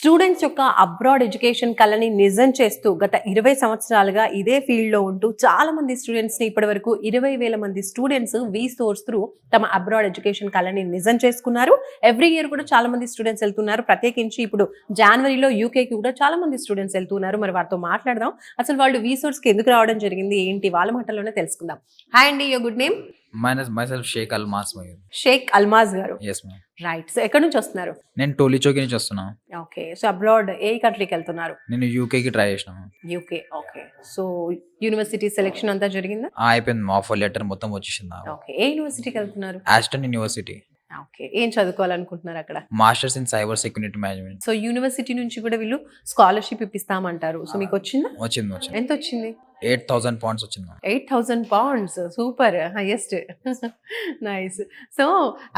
Students యొక్క abroad education కళని నిజం చేస్తూ గత ఇరవై సంవత్సరాలుగా ఇదే ఫీల్డ్లో ఉంటూ చాలా మంది స్టూడెంట్స్ని ఇప్పటి వరకు ఇరవై వేల మంది స్టూడెంట్స్ వి సోర్స్ త్రూ తమ అబ్రాడ్ ఎడ్యుకేషన్ కళని నిజం చేసుకున్నారు. ఎవ్రీ ఇయర్ కూడా చాలా మంది స్టూడెంట్స్ వెళ్తున్నారు. ప్రత్యేకించి ఇప్పుడు జనవరిలో యూకేకి కూడా చాలా మంది స్టూడెంట్స్ వెళ్తున్నారు. మరి వారితో మాట్లాడదాం. అసలు వాళ్ళు వి సోర్స్కి ఎందుకు రావడం జరిగింది? ఏంటి? వాళ్ళ మాటల్లోనే తెలుసుకుందాం. హాయ్ అండి. Your good name minus myself Shaik Almas Mayur Shaik Almaz గారు. ఎస్ మ్యామ్ రైట్ సో ఎక్కడి నుంచి వస్తున్నారు? నేను టోలీ చౌకీ నుంచి వస్తున్నా. ఓకే సో అబ్రాడ్ ఏ కంట్రీకి వెళ్తున్నారు? నేను యూకేకి ట్రై చేసిన. UK okay so university selection అంతా జరిగిందా? ఆ, అయిపోయింది. మా ఆఫర్ లెటర్ మొత్తం వచ్చేసింది ఓకే ఏ యూనివర్సిటీకి వెళ్తున్నారు? ఆస్టన్ యూనివర్సిటీ ఓకే ఏం చదువుకోవాలనుకుంటున్నారు అక్కడ? Masters in cyber security management so university నుంచి కూడా వీళ్ళు స్కాలర్షిప్ ఇప్పిస్తామంటారు. సో మీకు వచ్చిందా? వచ్చింది వచ్చింది. ఎంత వచ్చింది? ఎయిట్ థౌసండ్ పాయింట్స్ వచ్చింది. Eight thousand pounds super highest. Nice. So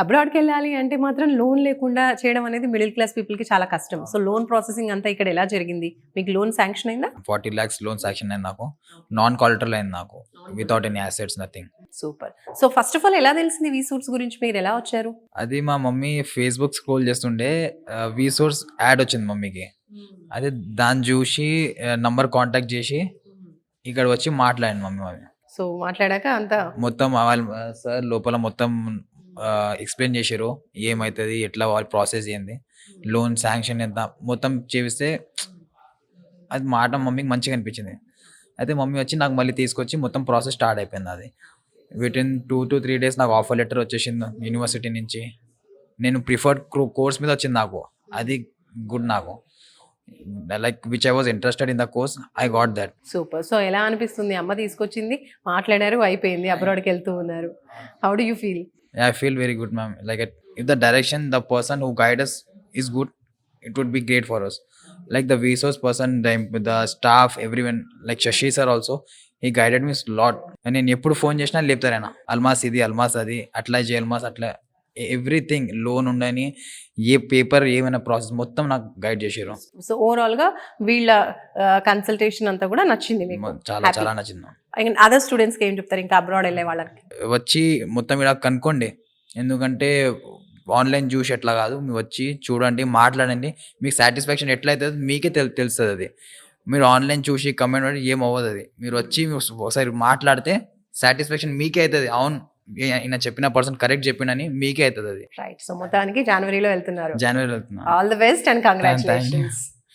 అబ్రాడ్కి వెళ్ళాలి అంటే మాత్రం లోన్ లేకుండా చేయడం అనేది మిడిల్ క్లాస్ పీపుల్కి చాలా కష్టం. సో లోన్ ప్రాసెసింగ్ అంతా ఇక్కడ ఎలా జరిగింది? మీకు లోన్ శాంక్షన్ అయిందా? ఫార్టీ ల్యాక్స్ లోన్ సాక్షన్ అయింది నాకు. నాన్ కాలిటరల్ అయింది నాకు. Without any assets nothing super. So first of all ఎలా తెలిసింది వీ సూట్స్ గురించి? మీరు ఎలా వచ్చారు? అది మా మమ్మీ ఫేస్బుక్ స్క్రోల్ చేస్తుంటే వి సోర్స్ యాడ్ వచ్చింది మమ్మీకి. అదే దాన్ని చూసి నంబర్ కాంటాక్ట్ చేసి ఇక్కడ వచ్చి మాట్లాడింది మమ్మీ మమ్మీ సో మాట్లాడాక అంతా మొత్తం వాళ్ళు సార్ లోపల మొత్తం ఎక్స్ప్లెయిన్ చేశారు ఏమవుతుంది ఎట్లా వాళ్ళ ప్రాసెస్ ఏంది లోన్ శాంక్షన్ ఎంత మొత్తం చేపిస్తే అది మాట మమ్మీకి మంచిగా అనిపించింది. అయితే మమ్మీ వచ్చి నాకు మళ్ళీ తీసుకొచ్చి మొత్తం ప్రాసెస్ స్టార్ట్ అయిపోయింది అది. Within two to three days నాకు ఆఫర్ లెటర్ వచ్చేసింది యూనివర్సిటీ నుంచి. నేను ప్రిఫర్డ్ కోర్స్ మీద వచ్చింది నాకు. అది గుడ్ నాకు. Like which I was interested in the course I got that super so ఎలా అనిపిస్తుంది? అమ్మ తీసుకొచ్చింది మాట్లాడారు అయిపోయింది అబ్రాడ్కి వెళ్తూ ఉన్నారు. How do you feel I feel very good ma'am like if the direction the person who guides is good it would be great for us like the visas person the staff everyone like Shashi sir also he guided means lot నేను ఎప్పుడు phone చేసినా లేపుతారైనా అల్మాస్ ఇది అల్మాస్ అది అట్లా జే అల్మాస్ అట్లా. Everything loan ఉండని ఏ paper ఏమైనా process మొత్తం నాకు గైడ్ చేసారు సో ఓవరాల్గా వీళ్ళ కన్సల్టేషన్ అంతా కూడా నచ్చింది మీకు. చాలా. చాలా నచ్చింది. అదర్ స్టూడెంట్స్కి ఏం చెప్తారు? ఇంకా అబ్రాడ్ వెళ్ళే వాళ్ళకి. వచ్చి మొత్తం ఇలా కనుక్కోండి. ఎందుకంటే ఆన్లైన్ చూసి ఎట్లా కాదు. మీరు వచ్చి చూడండి మాట్లాడండి. మీకు సాటిస్ఫాక్షన్ ఎట్లా అవుతుంది మీకే తెలు తెలుస్తుంది అది. మీరు ఆన్లైన్ చూసి కమెంట్ ఏం అవ్వదు అది. మీరు వచ్చి ఒకసారి మాట్లాడితే సాటిస్ఫాక్షన్ మీకే అవుతుంది అవును. ఈయన చెప్పిన పర్సన్ కరెక్ట్ చెప్పినని మీకే అవుతుంది అది. రైట్ సో మొత్తానికి జనవరిలో వెళ్తున్నారు. జనవరి వెళ్తున్నా. All the best and. Congratulations